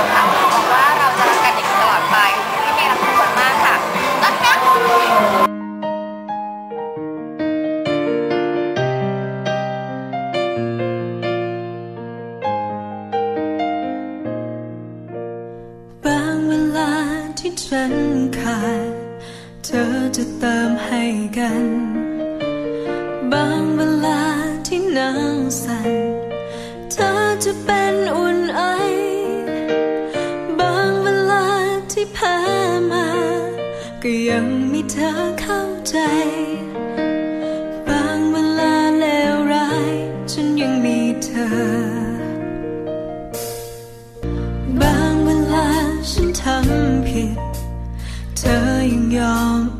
ยวค่ะหวังว่าเราจะรักกันอย่างนี้ตลอดไปพี่เมย์รักทุกคนมากค่ะรักนะบางเวลาที่ฉันขาดเธอจะเติมให้กัน บางเวลาที่หนาวสั่นเธอจะเป็นอุ่นไอ ก็ยังมีเธอเข้าใจ บางเวลาเลวร้าย ฉันยังมีเธอ บางเวลาฉันทำผิด เธอยังยอม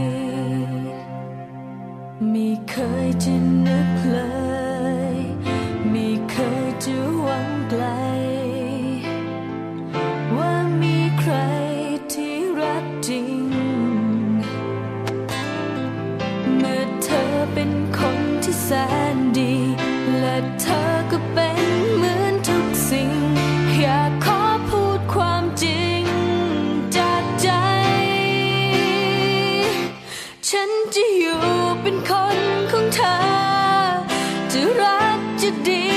ไม่เคยจะนึกเลย ไม่เคยจะหวังไกล today.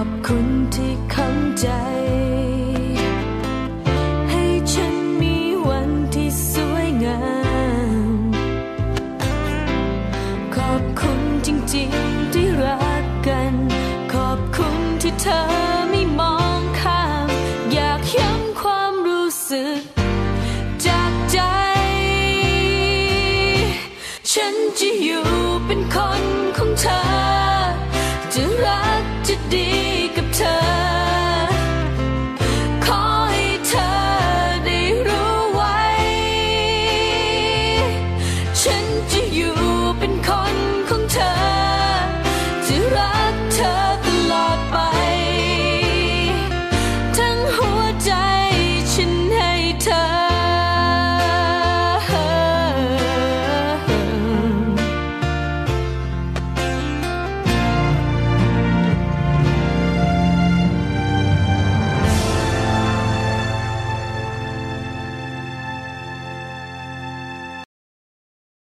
อบคุณที่เข้าใจ ให้ฉันมีวันที่สวยงาม ขอบคุณจริงๆที่รักกัน ขอบคุณที่เธอ